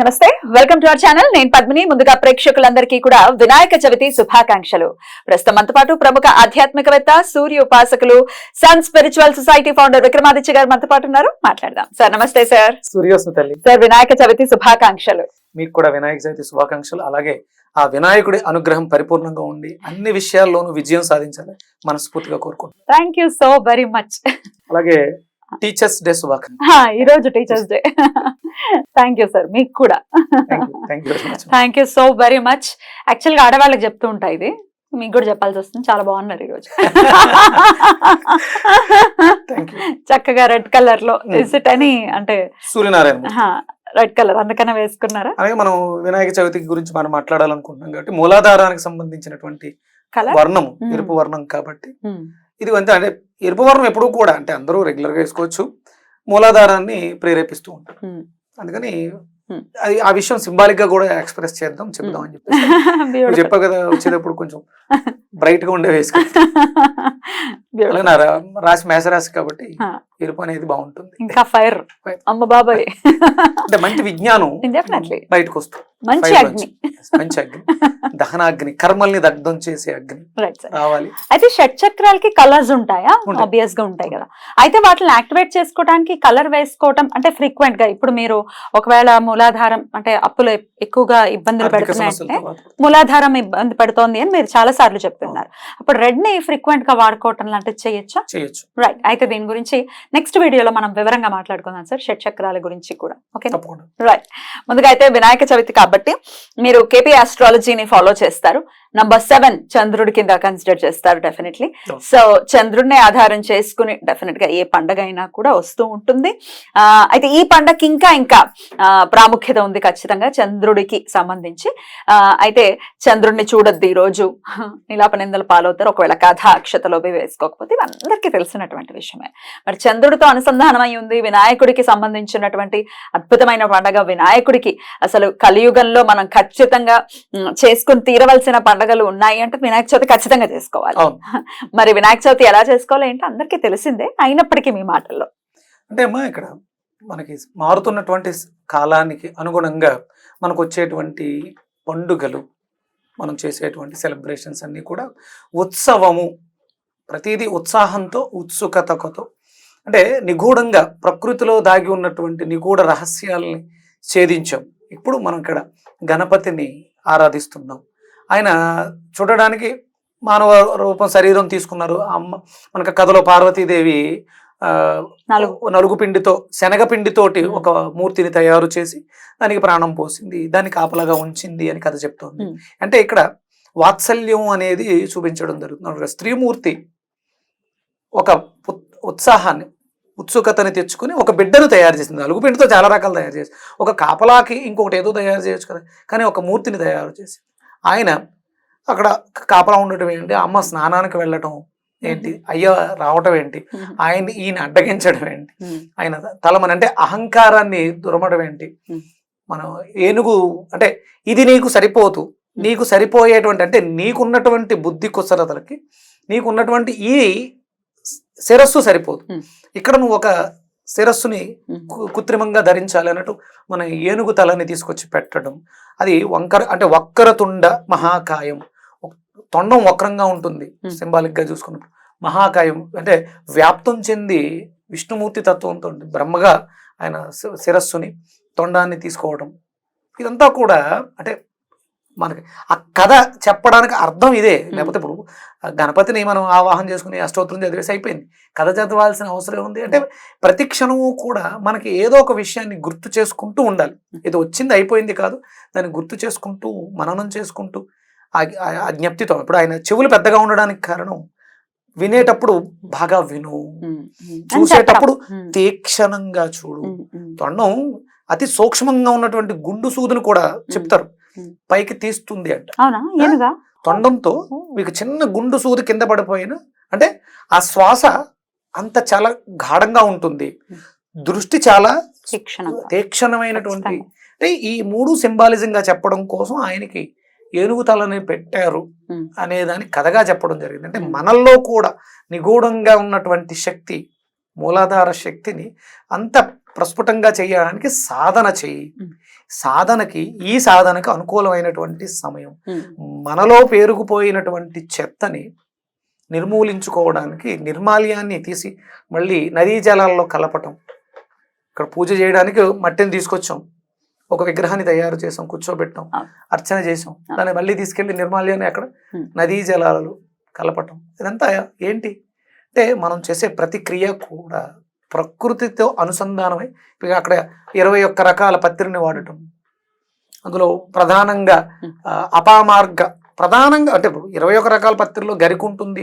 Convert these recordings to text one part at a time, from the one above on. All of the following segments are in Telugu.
నమస్తే వెల్కమ్ టు అవర్ ఛానల్. నేను పద్మిని. ముందుగా ప్రేక్షకులందరికీ కూడా వినాయక చవితి శుభాకాంక్షలు. ప్రస్తుతం మనతో పాటు ప్రముఖ ఆధ్యాత్మికవేత్త సూర్య ఉపాసకులు sun spiritual society founder Vikramaditya garu మనతో పాటు ఉన్నారు. మాట్లాడదాం. సార్ నమస్తే సార్. సూర్యోస్మి తల్లి. సార్ వినాయక చవితి శుభాకాంక్షలు. మీకు కూడా వినాయక చవితి శుభాకాంక్షలు. అలాగే ఆ వినాయకుడి అనుగ్రహం పరిపూర్ణంగా ఉండి అన్ని విషయాల్లోనూ విజయం సాధించాలి మనస్ఫూర్తిగా కోరుకుంటున్నాను. Thank you so very much అలాగే టీచర్స్ డే ఈ రోజు teachers day thank you sir మీకు కూడా. Thank you so very much యాక్చువల్గా ఆడవాళ్ళకి చెప్తూ ఉంటా ఇది. మీకు కూడా చెప్పాల్సి వస్తుంది. చాలా బాగున్నారు ఈరోజు చక్కగా రెడ్ కలర్లో Hmm. ఇట్ అని అంటే సూర్యనారాయణ. రెడ్ కలర్ అందుకనే వేసుకున్నారా? అలాగే మనం వినాయక చవితి గురించి మనం మాట్లాడాలనుకుంటున్నాం కాబట్టి మూలాధారానికి సంబంధించినటువంటి కలర్ వర్ణం Hmm. ఎరుపు వర్ణం కాబట్టి ఇది అంతే. అంటే ఎరుపు వర్ణం ఎప్పుడూ కూడా అంటే అందరూ రెగ్యులర్గా వేసుకోవచ్చు. మూలాధారాన్ని ప్రేరేపిస్తూ ఉంటారు. అందుకని. అది ఆ విషయం సింబాలిక్గా కూడా ఎక్స్ప్రెస్ చేద్దాం చెప్దాం అని నువ్వు చెప్పావు కదా వచ్చేటప్పుడు కొంచెం బ్రైట్గా ఉండే వేసుకో. అలాగే నా రా- రాశి మేషరాశి కాబట్టి. ఎరుపు అనేది బాగుంటుంది. ఇంకా ఫైర్. అమ్మ బాబాయ్. అంటే మంచి విజ్ఞానం. బయటకు వస్తుంది. మంచి అగ్ని. మంచి అగ్ని. దహనాగ్ని కర్మల్ని దగ్ధం చేసే అగ్ని. రావాలి. అయితే షట్ చక్రాలకి కలర్స్ ఉంటాయా. ఆబ్వియస్గా ఉంటాయి కదా. అయితే వాటిని యాక్టివేట్ చేసుకోవడానికి కలర్ వేసుకోవటం అంటే ఫ్రీక్వెంట్గా ఇప్పుడు మీరు ఒకవేళ మూలాధారం అంటే అప్పులు ఎక్కువగా ఇబ్బందులు పెడుతున్నాయంటే. మూలాధారం ఇబ్బంది పెడుతోంది అని మీరు చాలా సార్లు చెప్తున్నారు. అప్పుడు రెడ్ని ఫ్రీక్వెంట్గా వాడుకోవటం లాంటిది చేయొచ్చా? చేయొచ్చు. రైట్ అయితే దీని గురించి నెక్స్ట్ వీడియోలో మనం వివరంగా మాట్లాడుకుందాం సార్ షట్ చక్రాల గురించి కూడా. ఓకే రైట్ ముందుగా అయితే వినాయక చవితి కాబట్టి మీరు కేపీ ఆస్ట్రాలజీని ఫాలో చేస్తారు. నంబర్ సెవెన్ చంద్రుడి కింద కన్సిడర్ చేస్తారు డెఫినెట్లీ. సో చంద్రుడిని ఆధారం చేసుకుని డెఫినెట్గా ఏ పండగ అయినా కూడా వస్తూ ఉంటుంది. ఆ, అయితే ఈ పండగకి ఇంకా ఇంకా ప్రాముఖ్యత ఉంది ఖచ్చితంగా చంద్రుడికి సంబంధించి. ఆ, అయితే చంద్రుడిని చూడొద్దు ఈ రోజు. నిలాపనిందలు పాలవుతారు. ఒకవేళ కథ అక్షతలో వేసుకోకపోతే ఇవి అందరికీ తెలిసినటువంటి విషయమే. మరి చంద్రుడితో అనుసంధానమై ఉంది. వినాయకుడికి సంబంధించినటువంటి అద్భుతమైన పండగ. వినాయకుడికి అసలు కలియుగంలో మనం ఖచ్చితంగా చేసుకుని తీరవలసిన పండగలు ఉన్నాయి అంటే వినాయక చవితి ఖచ్చితంగా చేసుకోవాలి. మరి వినాయక చవితి ఎలా చేసుకోవాలి ఏంటో అందరికీ తెలిసిందే అయినప్పటికీ మీ మాటల్లో. అంటే అమ్మా ఇక్కడ మనకి మారుతున్నటువంటి కాలానికి అనుగుణంగా మనకు వచ్చేటువంటి పండుగలు మనం చేసేటువంటి సెలబ్రేషన్స్ అన్నీ కూడా ఉత్సవము ప్రతిదీ ఉత్సాహంతో ఉత్సుకతతో అంటే నిగూఢంగా ప్రకృతిలో దాగి ఉన్నటువంటి నిగూఢ రహస్యాలని ఛేదించాం. ఇప్పుడు మనం ఇక్కడ గణపతిని ఆరాధిస్తున్నాం. ఆయన చూడడానికి మానవ రూపం శరీరం తీసుకున్నారు. అమ్మ మనకు కథలో పార్వతీదేవి నలుగు. నలుగు. పిండితో శనగ పిండితోటి ఒక మూర్తిని తయారు చేసి దానికి ప్రాణం పోసింది. దానికి ఆపలగా ఉంచింది అని కథ చెప్తోంది. అంటే ఇక్కడ వాత్సల్యం అనేది చూపించడం జరుగుతుంది. స్త్రీమూర్తి ఒక ఉత్- ఉత్సాహాన్ని ఉత్సుకతని తెచ్చుకుని ఒక బిడ్డను తయారు చేసింది. నలుగు పిండితో చాలా రకాలు తయారు చేసి ఒక కాపలాకి ఇంకొకటి ఏదో తయారు చేయొచ్చు కదా. కానీ ఒక మూర్తిని తయారు చేసి ఆయన అక్కడ కాపలా ఉండటం ఏంటి? అమ్మ స్నానానికి వెళ్ళటం ఏంటి? అయ్య రావటం ఏంటి? ఆయన ఈయన అడ్డగించడం ఏంటి? ఆయన తలమని అంటే అహంకారాన్ని దురమడం ఏంటి. మనం ఏనుగు అంటే ఇది నీకు సరిపోతు నీకు సరిపోయేటువంటి అంటే నీకున్నటువంటి బుద్ధి కుశలతలకి నీకున్నటువంటి ఈ శిరస్సు సరిపోదు. ఇక్కడ నువ్వు ఒక శిరస్సుని కృత్రిమంగా ధరించాలి అన్నట్టు మన ఏనుగు తలని తీసుకొచ్చి పెట్టడం. అది వంకర అంటే వక్రతుండ మహాకాయం. తొండం వక్రంగా ఉంటుంది Hmm. సింబాలిక్గా చూసుకున్నప్పుడు. మహాకాయం అంటే వ్యాప్తం చెంది విష్ణుమూర్తి తత్వంతో. బ్రహ్మగా ఆయన శిరస్సుని తొండాన్ని తీసుకోవడం. ఇదంతా కూడా అంటే మనకి ఆ కథ చెప్పడానికి అర్థం ఇదే. లేకపోతే ఇప్పుడు గణపతిని మనం ఆవాహన చేసుకుని అష్టోత్తరం చదివేసి అయిపోయింది. కథ చదవాల్సిన అవసరం ఉంది అంటే ప్రతి క్షణము కూడా మనకి ఏదో ఒక విషయాన్ని గుర్తు చేసుకుంటూ ఉండాలి. ఇది వచ్చింది అయిపోయింది కాదు. దాన్ని గుర్తు చేసుకుంటూ మననం చేసుకుంటూ ఆ జ్ఞప్తితో ఇప్పుడు ఆయన చెవులు పెద్దగా ఉండడానికి కారణం వినేటప్పుడు బాగా విను. చూసేటప్పుడు తీక్షణంగా చూడు. తొండం అతి సూక్ష్మంగా ఉన్నటువంటి గుండు సూదును కూడా చెప్తారు. పైకి తీస్తుంది అంట. అవునా? తొండంతో మీకు చిన్న గుండు సూది కింద పడిపోయిన అంటే ఆ శ్వాస అంత చాలా గాఢంగా ఉంటుంది. దృష్టి చాలా. తీక్షణమైనటువంటి. అంటే ఈ మూడు సింబాలిజం గా చెప్పడం కోసం ఆయనకి ఏనుగు తలని పెట్టారు ఉమ్. అనే దాన్ని కథగా చెప్పడం జరిగింది. అంటే. మనల్లో కూడా నిగూఢంగా ఉన్నటువంటి శక్తి మూలాధార శక్తిని అంత ప్రస్ఫుటంగా చేయడానికి సాధన చెయ్యి ఉమ్. సాధనకి ఈ సాధనకు అనుకూలమైనటువంటి సమయం. మనలో పేరుకుపోయినటువంటి చెత్తని నిర్మూలించుకోవడానికి నిర్మాల్యాన్ని తీసి మళ్ళీ నదీ జలాల్లో కలపటం ఇక్కడ పూజ చేయడానికి మట్టిని తీసుకొచ్చాం ఒక విగ్రహాన్ని తయారు చేసాం కూర్చోబెట్టాం. అర్చన చేసాం. దాన్ని మళ్ళీ తీసుకెళ్ళి నిర్మాల్యాన్ని అక్కడ. నదీ జలాలు కలపటం ఇదంతా ఏంటి అంటే మనం చేసే ప్రతి క్రియ కూడా ప్రకృతితో అనుసంధానమై ఇక అక్కడ ఇరవై ఒక్క రకాల పత్రిని వాడటం అందులో ప్రధానంగా అపామార్గ ప్రధానంగా అంటే ఇప్పుడు ఇరవై ఒక రకాల పత్రిలో గరికి ఉంటుంది.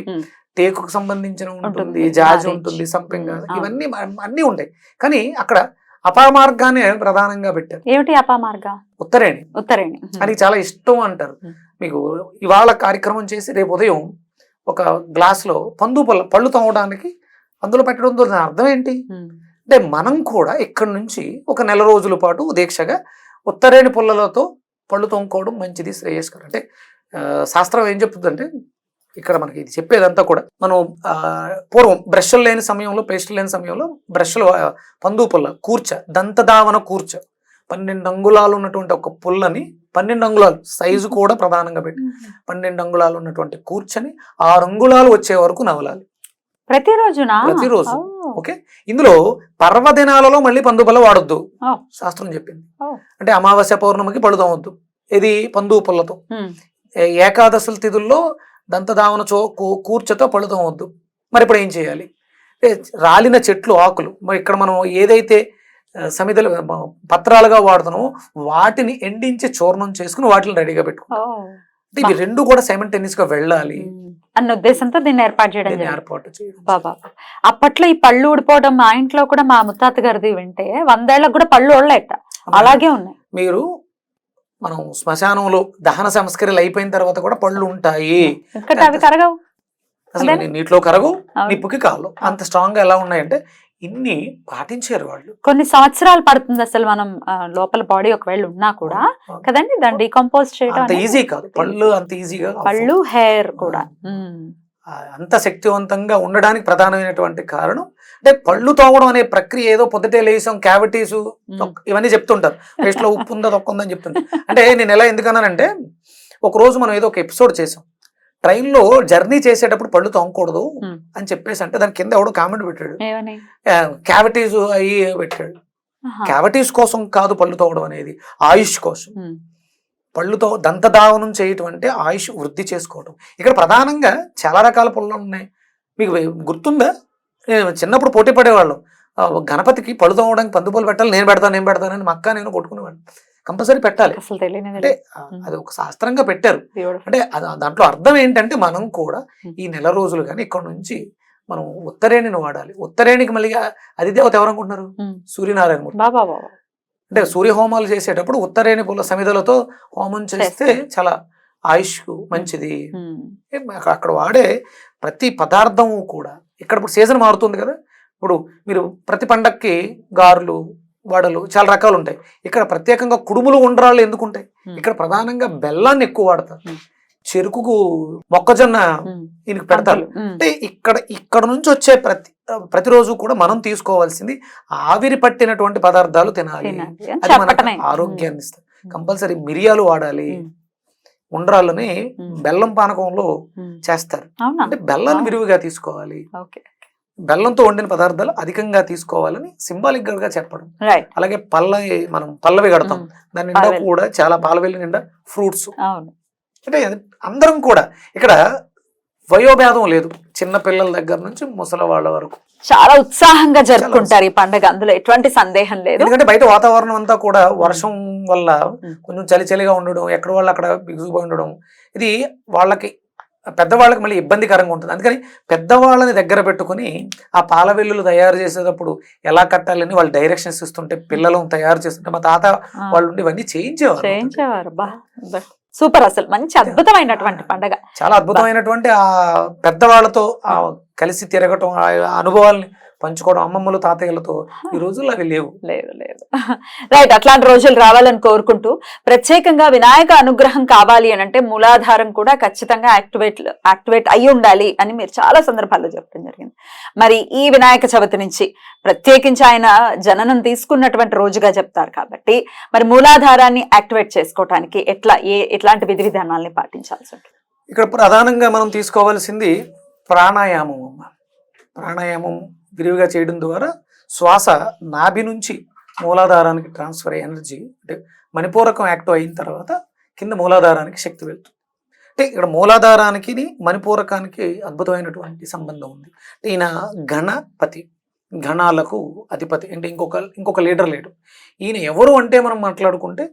టేకుకు సంబంధించిన ఉంటుంది జాజి. ఉంటుంది సంపెంగ. ఇవన్నీ అన్నీ ఉంటాయి కానీ అక్కడ అపామార్గానే ప్రధానంగా పెట్టారు ఏమిటి అపామార్గ ఉత్తరేణి ఉత్తరేణి. అని చాలా ఇష్టం అంటారు. మీకు ఇవాళ కార్యక్రమం చేసి రేపు ఉదయం ఒక గ్లాస్లో పందు పళ్ళ పళ్ళు తోమడానికి అందులో పెట్టడం దాని అర్థం ఏంటి. అంటే మనం కూడా ఇక్కడి నుంచి ఒక నెల రోజుల పాటు దీక్షగా ఉత్తరేణి పుల్లలతో పళ్ళు తోముకోవడం మంచిది శ్రేయస్కరం. అంటే శాస్త్రం ఏం చెప్తుందంటే ఇక్కడ మనకి ఇది చెప్పేదంతా కూడా మనం పూర్వం బ్రష్లు లేని సమయంలో పేస్టులు లేని సమయంలో బ్రష్లు పందు పుల్ల కూర్చ దంతదావన కూర్చ పన్నెండు అంగుళాలు ఉన్నటువంటి ఒక పుల్లని పన్నెండు అంగుళాలు సైజు కూడా ప్రధానంగా పెట్టి పన్నెండు అంగుళాలు ఉన్నటువంటి కూర్చని ఆరు అంగుళాలు వచ్చే వరకు నవలాలి. ప్రతిరోజునా? ప్రతిరోజు. ఓకే? ఇందులో పర్వదినాలలో మళ్ళీ పందుపల్ల వాడొద్దు. శాస్త్రం చెప్పింది. అంటే అమావాస్య పౌర్ణమికి పళ్ళు తోమొద్దు. ఇది పందు పుల్లతో. ఏకాదశుల తిథుల్లో దంతదావన చో కూర్చతో పళ్ళు తోమొద్దు. మరి ఇప్పుడు ఏం చేయాలి? రాలిన చెట్లు ఆకులు మరి ఇక్కడ మనం ఏదైతే సమిధలు మ- పత్రాలుగా వాడుతున్నామో వాటిని ఎండించి చూర్ణం చేసుకుని వాటిని రెడీగా పెట్టుకో ఓ. అంటే ఇవి రెండు కూడా సైమల్టేనియస్గా వెళ్ళాలి. అన్న ఉద్దేశంతో దీన్ని ఏర్పాటు చేయడం ఏర్పాటు బాబా అప్పట్లో ఈ పళ్ళు ఊడిపోవడం మా ఇంట్లో కూడా మా ముత్తాత గారిది వింటే వందేళ్ళకు కూడా పళ్ళు ఓడలేట అలాగే ఉన్నాయి. మీరు మనం శ్మశానంలో దహన సంస్కరణలు అయిపోయిన తర్వాత కూడా పళ్ళు ఉంటాయి. అవి కరగవు. అసలు నీటిలో కరగు అవును. నిప్పుకి కాలు. అంత స్ట్రాంగ్గా ఎలా ఉన్నాయంటే ఇన్ని పాటించారు వాళ్ళు. కొన్ని సంవత్సరాలు పడుతుంది అసలు మనం లోపల బాడీ ఒకవేళ ఉన్నా కూడా. కదండి? దాన్ని డీకంపోజ్ చేయడం అంత ఈజీ కాదు. పళ్ళు అంత ఈజీగా పళ్ళు హెయిర్ కూడా. అంత శక్తివంతంగా ఉండడానికి ప్రధానమైనటువంటి కారణం అంటే పళ్ళు తోమడం అనే ప్రక్రియ ఏదో పొద్దుటే లేసాం క్యావిటీస్. ఇవన్నీ చెప్తుంటారు. పేస్ట్లో ఉప్పు ఉందా తొక్క ఉందని చెప్తుంటారు. అంటే నేను ఎలా ఎందుకన్నానంటే ఒక రోజు మనం ఏదో ఒక ఎపిసోడ్ చేసాం. ట్రైన్లో జర్నీ చేసేటప్పుడు పళ్ళు తోమకూడదు. అని చెప్పేసి అంటే దాని కింద ఎవడో కామెంట్ పెట్టాడు. క్యావిటీస్ అయ్యి పెట్టాడు. క్యావిటీస్ కోసం కాదు పళ్ళు తోవడం అనేది ఆయుష్ కోసం. పళ్ళుతో దంతధావనం చేయటం అంటే ఆయుష్ వృద్ధి చేసుకోవటం. ఇక్కడ ప్రధానంగా చాలా రకాల పళ్ళు ఉన్నాయి. మీకు గుర్తుందా? నేను చిన్నప్పుడు పోటీ పడేవాళ్ళం. గణపతికి పళ్ళు తోమడానికి పందుపూలు పెట్టాలి నేను పెడతాను నేను పెడతానని మా అక్క నేను కొట్టుకునేవాడిని కంపల్సరీ పెట్టాలి. అసలు అంటే అది ఒక శాస్త్రంగా పెట్టారు. అంటే అది దాంట్లో అర్థం ఏంటంటే మనం కూడా. ఈ నెల రోజులు కానీ ఇక్కడ నుంచి మనం ఉత్తరేణిని వాడాలి. ఉత్తరేణికి మళ్ళీ అధిదేవత ఎవరు అనుకుంటున్నారు? ఉమ్. సూర్యనారాయణ మూర్తి. అంటే సూర్య హోమాలు చేసేటప్పుడు ఉత్తరేణి పూల సమిధలతో హోమం చేస్తే. చాలా ఆయుష్ మంచిది. అక్కడ వాడే ప్రతి పదార్థము కూడా ఇక్కడ ఇప్పుడు సీజన్ మారుతుంది కదా. ఇప్పుడు మీరు ప్రతి పండక్కి గారెలు వడలు చాలా రకాలు ఉంటాయి ఇక్కడ ప్రత్యేకంగా కుడుములు ఉండ్రాళ్ళు ఎందుకు ఉంటాయి. ఇక్కడ ప్రధానంగా బెల్లాన్ని ఎక్కువ వాడతారు. చెరుకుకు మొక్కజొన్న. దీనికి పెడతారు. అంటే ఇక్కడ ఇక్కడ నుంచి వచ్చే ప్రతి ప్రతిరోజు కూడా మనం తీసుకోవాల్సింది ఆవిరి పట్టినటువంటి పదార్థాలు తినాలి అది మనకు ఆరోగ్యాన్ని ఇస్తుంది ఉమ్. కంపల్సరీ మిరియాలు వాడాలి. ఉండ్రాళ్ళని. బెల్లం పానకంలో. చేస్తారు అంటే బెల్లాన్ని. విరివిగా తీసుకోవాలి ఓకే బెల్లంతో వండిన పదార్థాలు అధికంగా తీసుకోవాలని సింబాలిక్గా చెప్పడం. అలాగే పల్ల మనం పల్లవి కడతాం. దాని నిండా. కూడా చాలా పాలవెల్లి నిండా ఫ్రూట్స్. అంటే అందరం కూడా ఇక్కడ వయోభేదం లేదు చిన్న పిల్లల దగ్గర నుంచి ముసలి వాళ్ళ వరకు. చాలా ఉత్సాహంగా జరుపుకుంటారు ఈ పండుగ. అందులో ఎటువంటి సందేహం లేదు. ఎందుకంటే బయట వాతావరణం అంతా కూడా వర్షం వల్ల ఉమ్. కొంచెం చలి చలిగా ఉండడం ఎక్కడ వాళ్ళు అక్కడ బిగుసుకుపోయి ఉండడం. ఇది వాళ్ళకి పెద్దవాళ్ళకి మళ్ళీ ఇబ్బందికరంగా ఉంటుంది. అందుకని పెద్దవాళ్ళని దగ్గర పెట్టుకుని ఆ పాల వెల్లులు తయారు చేసేటప్పుడు ఎలా కట్టాలని వాళ్ళు డైరెక్షన్స్ ఇస్తుంటే పిల్లలను తయారు చేస్తుంటే మా తాత వాళ్ళు ఇవన్నీ చేయించేవారు చేయించేవారు. సూపర్ అసలు. మంచి అద్భుతమైనటువంటి పండగ. చాలా అద్భుతమైనటువంటి ఆ పెద్దవాళ్ళతో కలిసి తిరగటం ఆ అనుభవాల్ని పంచుకోవడం అమ్మమ్మలు తాతయ్యలతో ఈ రోజుల్లో అవి లేవు. లేదు లేదు రైట్ అట్లాంటి రోజులు రావాలని కోరుకుంటూ ప్రత్యేకంగా వినాయక అనుగ్రహం కావాలి అని అంటే మూలాధారం కూడా ఖచ్చితంగా యాక్టివేట్ యాక్టివేట్ అయి ఉండాలి అని మీరు చాలా సందర్భాల్లో చెప్పడం జరిగింది. మరి ఈ వినాయక చవితి నుంచి ప్రత్యేకించి ఆయన జననం తీసుకున్నటువంటి రోజుగా చెప్తారు కాబట్టి మరి మూలాధారాన్ని యాక్టివేట్ చేసుకోవటానికి ఎట్లా ఏ ఎట్లాంటి విధి విధానాల్ని పాటించాల్సి ఉంటుంది? ఇక్కడ ప్రధానంగా మనం తీసుకోవాల్సింది ప్రాణాయామం అమ్మ. ప్రాణాయామం విరివిగా చేయడం ద్వారా శ్వాస నాభి నుంచి మూలాధారానికి ట్రాన్స్ఫర్ అయ్యే ఎనర్జీ అంటే మణిపూరకం యాక్టివ్ అయిన తర్వాత కింద మూలాధారానికి శక్తి వెళ్తుంది. అంటే ఇక్కడ మూలాధారానికి మణిపూరకానికి అద్భుతమైనటువంటి సంబంధం ఉంది. అంటే ఈయన గణపతి గణాలకు అధిపతి అంటే ఇంకొక ఇంకొక లీడర్ లేడు. ఈయన ఎవరు అంటే మనం మాట్లాడుకుంటే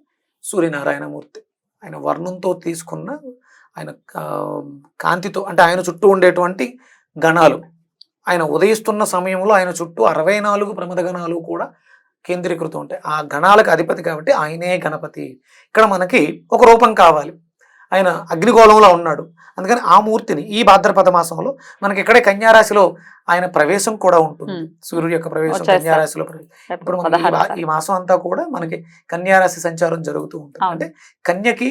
సూర్యనారాయణమూర్తి. ఆయన వర్ణంతో తీసుకున్న ఆయన కాంతితో అంటే ఆయన చుట్టూ ఉండేటువంటి గణాలు. ఆయన ఉదయిస్తున్న సమయంలో ఆయన చుట్టూ అరవై నాలుగు ప్రమద గణాలు కూడా కేంద్రీకృతం ఉంటాయి ఆ గణాలకు అధిపతి కాబట్టి ఆయనే గణపతి ఇక్కడ మనకి ఒక రూపం కావాలి ఆయన అగ్నిగోళంలో ఉన్నాడు అందుకని ఆ మూర్తిని ఈ భాద్రపద మాసంలో మనకి ఇక్కడే కన్యారాశిలో ఆయన ప్రవేశం కూడా ఉంటుంది. సూర్యుడి యొక్క ప్రవేశం. కన్యారాశిలో ప్రవేశం ఇప్పుడు ఈ మాసం అంతా కూడా మనకి కన్యారాశి సంచారం జరుగుతూ ఉంటుంది. అంటే కన్యకి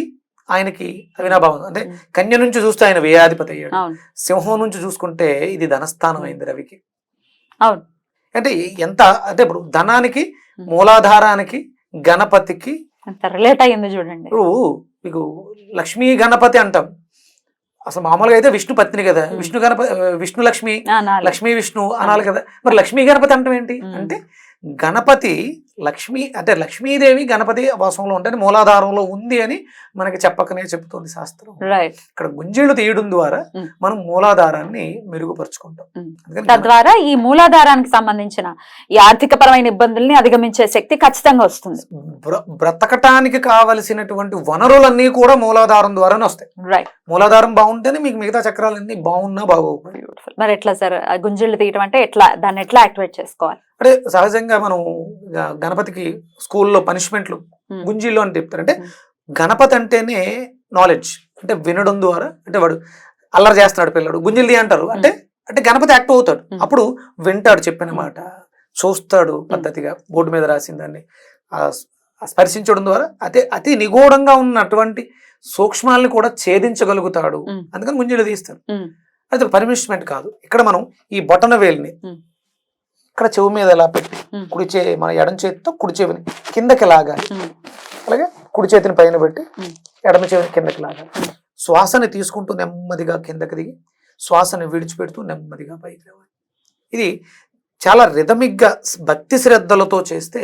ఆయనకి అవినాభావం అంటే. కన్య నుంచి చూస్తే ఆయన వ్యయాధిపతి అయ్యాడు సింహం నుంచి చూసుకుంటే ఇది ధనస్థానం అయింది రవికి అవును. అంటే ఎంత అంటే ఇప్పుడు ధనానికి. మూలాధారానికి గణపతికి రిలేట్ అయ్యింది చూడండి ఇప్పుడు మీకు లక్ష్మీ గణపతి అంటాం అసలు మామూలుగా అయితే విష్ణు పత్ని కదా. విష్ణు గణపతి విష్ణు లక్ష్మి. లక్ష్మీ విష్ణు అనాలి కదా మరి లక్ష్మీ గణపతి అంటాం ఏంటి. అంటే గణపతి లక్ష్మీ అంటే లక్ష్మీదేవి గణపతి వాసంలో ఉంటే మూలాధారంలో ఉంది అని మనకి చెప్పకనే చెబుతుంది శాస్త్రం. రైట్ ఇక్కడ గుంజీళ్ళు తీయడం ద్వారా ఉమ్. మనం మూలాధారాన్ని మెరుగుపరుచుకుంటాం. అందుకని తద్వారా ఈ మూలాధారానికి సంబంధించిన ఈ ఆర్థిక పరమైన ఇబ్బందుల్ని అధిగమించే శక్తి ఖచ్చితంగా వస్తుంది. బ్ర- బ్రతకటానికి కావలసినటువంటి వనరులన్నీ కూడా మూలాధారం ద్వారానే వస్తాయి. రైట్ మూలాధారం బాగుంటేనే మీకు మిగతా చక్రాలన్నీ బాగున్నా బ్యూటిఫుల్ మరి ఎట్లా సార్? ఆ గుంజిళ్ళు తీయటం అంటే ఎట్లా దాన్ని ఎట్లా యాక్టివేట్ చేసుకోవాలి? అంటే సహజంగా మనం గణపతికి స్కూల్లో పనిష్మెంట్లు. గుంజీలు అని చెప్తారు. అంటే. గణపతి అంటేనే నాలెడ్జ్ అంటే వినడం ద్వారా అంటే వాడు అల్లరి చేస్తున్నాడు పిల్లడు గుంజిల్ది అంటారు. అంటే అంటే గణపతి యాక్టివ్ అవుతాడు. అప్పుడు వింటాడు చెప్పిన మాట. చూస్తాడు పద్ధతిగా బోర్డు మీద రాసిన దాన్ని. స్పర్శించడం ద్వారా అదే అతి నిగూఢంగా ఉన్నటువంటి సూక్ష్మాలని కూడా ఛేదించగలుగుతాడు. అందుకని గుంజీలు తీస్తాడు. అది పనిష్మెంట్ కాదు. ఇక్కడ మనం ఈ బొటన వేలిని. ఇక్కడ చెవి మీద ఎలా పెట్టి. కుడి చే మన ఎడం చేతితో కుడి చెవిని కిందకి లాగాలి. అలాగే కుడి చేతిని పైన పెట్టి. ఎడమ చెవిని కిందకి లాగాలి శ్వాసని తీసుకుంటూ నెమ్మదిగా కిందకి దిగి శ్వాసని విడిచిపెడుతూ నెమ్మదిగా పైకి లేవాలి ఇది చాలా రిథమిక్గా భక్తి శ్రద్ధలతో చేస్తే.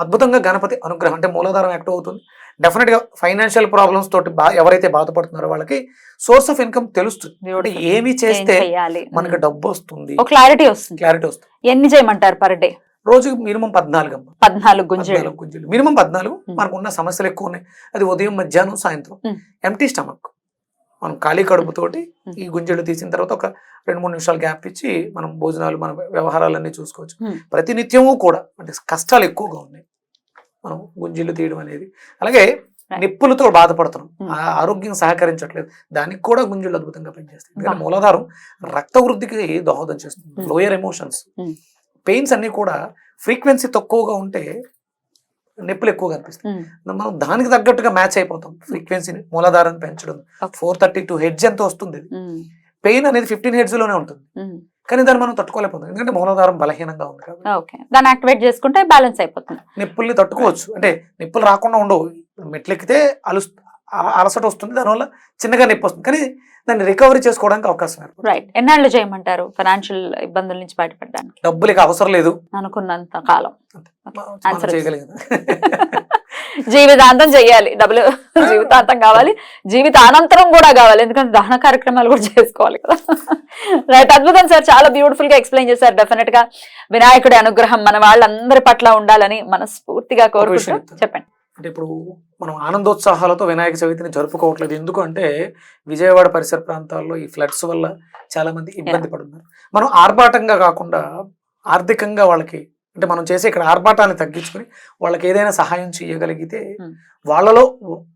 అద్భుతంగా గణపతి అనుగ్రహం అంటే మూలాధారం యాక్టివ్ అవుతుంది. డెఫినెట్గా ఫైనాన్షియల్ ప్రాబ్లమ్స్ తోటి బా ఎవరైతే బాధపడుతున్నారో వాళ్ళకి సోర్స్ ఆఫ్ ఇన్కమ్ తెలుస్తుంది. అంటే. ఏమి చేస్తే మనకి. డబ్బు వస్తుంది. క్లారిటీ వస్తుంది. క్లారిటీ వస్తుంది. ఎన్ని చేయమంటారు పర్ డే రోజుకి మినిమం పద్నాలుగు అమ్మ. పద్నాలుగు గుంజీలు మినిమం పద్నాలుగు. మనకు ఉన్న సమస్యలు ఎక్కువ ఉన్నాయి. అది ఉదయం మధ్యాహ్నం సాయంత్రం. ఎంటీ స్టమక్ మనం ఖాళీ కడుపుతోటి. ఈ గుంజీలు తీసిన తర్వాత ఒక రెండు మూడు నిమిషాలు గ్యాప్ ఇచ్చి మనం భోజనాలు మన వ్యవహారాలన్నీ చూసుకోవచ్చు Hmm. ప్రతి నిత్యము కూడా అంటే కష్టాలు ఎక్కువగా ఉన్నాయి మనం గుంజీలు తీయడం అనేది అలాగే. నిప్పులతో బాధపడుతున్నాం. ఆ ఆరోగ్యం సహకరించట్లేదు దానికి కూడా గుంజీలు అద్భుతంగా పనిచేస్తాయి ఎందుకంటే. మూలాధారం రక్త వృద్ధికి దోహదం చేస్తుంది. Lower emotions. పెయిన్స్ అన్ని కూడా ఫ్రీక్వెన్సీ తక్కువగా ఉంటే నొప్పులు ఎక్కువగా అనిపిస్తాయి. ఉమ్. మనం దానికి తగ్గట్టుగా మ్యాచ్ అయిపోతాం. ఫ్రీక్వెన్సీని మూలాధారాన్ని పెంచడం. ఫోర్ థర్టీ టూ హెడ్జ్ ఎంత వస్తుంది. పెయిన్ అనేది ఫిఫ్టీన్ హెడ్జ్లోనే ఉంటుంది. కానీ దాన్ని మనం తట్టుకోలేకపోతాం. ఎందుకంటే మూలాధారం బలహీనంగా ఉంది కాబట్టి. ఓకే. దాన్ని యాక్టివేట్ చేసుకుంటే బ్యాలెన్స్ అయిపోతుంది. నిప్పుల్ని తట్టుకోవచ్చు. అంటే నిప్పులు రాకుండా ఉండవు. మెట్లెక్కితే అలు అలసట వస్తుంది. దానివల్ల చిన్నగా నొప్పి వస్తుంది. కానీ దాన్ని రికవరీ చేసుకోవడానికి అవకాశం రైట్ ఎన్నాళ్ళు చేయమంటారు ఫైనాన్షియల్ ఇబ్బందుల నుంచి బయటపడడానికి? డబ్బులకి అవసరం లేదు. అనుకున్నంత కాలం. జీవితాంతం చెయ్యాలి డబ్బులు జీవితాంతం కావాలి. జీవిత అనంతరం కూడా కావాలి. ఎందుకంటే దహన కార్యక్రమాలు కూడా చేసుకోవాలి కదా. రైట్ అద్భుతం సార్. చాలా బ్యూటిఫుల్గా ఎక్స్ప్లెయిన్ చేశారు. డెఫినెట్గా వినాయకుడి అనుగ్రహం మన వాళ్ళందరి పట్ల ఉండాలని మనస్ఫూర్తిగా కోరుకుంటూ విషయం చెప్తాను. చెప్పండి. అంటే ఇప్పుడు మనం ఆనందోత్సాహాలతో వినాయక చవితిని జరుపుకోవట్లేదు. ఎందుకంటే విజయవాడ పరిసర ప్రాంతాల్లో ఈ ఫ్లడ్స్ వల్ల చాలా మంది ఇబ్బంది పడున్నారు మనం ఆర్భాటంగా కాకుండా ఆర్థికంగా వాళ్ళకి అంటే మనం చేసే ఇక్కడ ఆర్భాటాన్ని తగ్గించుకొని వాళ్ళకి ఏదైనా సహాయం చేయగలిగితే Hmm. వాళ్ళలో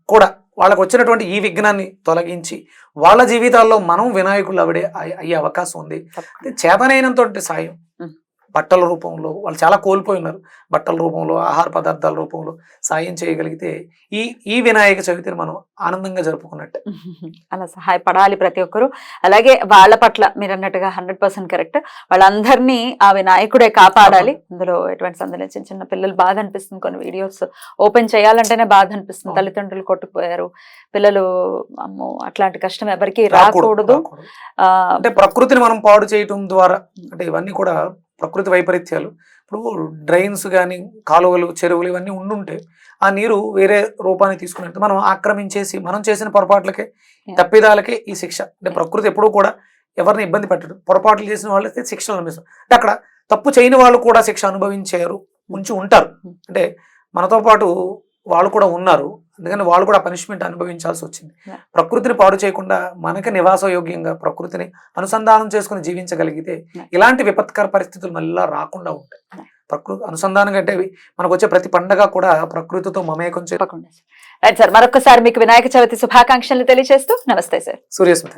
కూడా వాళ్ళకు వచ్చినటువంటి ఈ విఘ్నాన్ని తొలగించి వాళ్ళ జీవితాల్లో మనం వినాయకులు అవడే అయ్యే అవకాశం ఉంది. అంటే చేతనైనంత సాయం. Hmm. బట్టల రూపంలో వాళ్ళు చాలా కోల్పోయి ఉన్నారు బట్టల రూపంలో ఆహార పదార్థాల రూపంలో సాయం చేయగలిగితే ఈ ఈ వినాయక చవితిని మనం ఆనందంగా జరుపుకున్నట్టే. అలా సహాయపడాలి ప్రతి ఒక్కరు. అలాగే వాళ్ళ పట్ల మీరు అన్నట్టుగా హండ్రెడ్ పర్సెంట్ కరెక్ట్. వాళ్ళందరినీ ఆ వినాయకుడే కాపాడాలి. అందులో ఎటువంటి సందేహం చిన్న చిన్న పిల్లలు బాధ అనిపిస్తుంది కొన్ని వీడియోస్. ఓపెన్ చేయాలంటేనే బాధ అనిపిస్తుంది. తల్లిదండ్రులు కొట్టుకుపోయారు. పిల్లలు అమ్మో అట్లాంటి కష్టం ఎవరికి రాకూడదు, అంటే ప్రకృతిని మనం పాడు చేయటం ద్వారా అంటే ఇవన్నీ కూడా ప్రకృతి వైపరీత్యాలు ఇప్పుడు డ్రైన్స్ కానీ కాలువలు చెరువులు ఇవన్నీ ఉండుంటే ఆ నీరు వేరే రూపాన్ని తీసుకున్నట్టు మనం ఆక్రమించేసి మనం చేసిన పొరపాట్లకే తప్పిదాలకే ఈ శిక్ష. అంటే ప్రకృతి ఎప్పుడూ కూడా ఎవరిని ఇబ్బంది పెట్టడు పొరపాట్లు చేసిన వాళ్ళకి శిక్షలు అనిపిస్తుంది అంటే అక్కడ తప్పు చేయని వాళ్ళు కూడా శిక్ష అనుభవించారు ఉంచి ఉంటారు. అంటే మనతో పాటు వాళ్ళు కూడా ఉన్నారు. అందుకని వాళ్ళు కూడా పనిష్మెంట్ అనుభవించాల్సి వచ్చింది. ప్రకృతిని పాడు చేయకుండా మనకి నివాసయోగ్యంగా ప్రకృతిని అనుసంధానం చేసుకుని జీవించగలిగితే. ఇలాంటి విపత్కర పరిస్థితులు మళ్ళీ రాకుండా ఉంటాయి. ప్రకృతి అనుసంధానం అంటే మనకు వచ్చే ప్రతి పండగ కూడా ప్రకృతితో మమేకం చే తప్పకుండా రైట్ సార్ మరొకసారి మీకు వినాయక చవితి శుభాకాంక్షలు తెలియజేస్తూ నమస్తే సార్ సూర్యస్మిత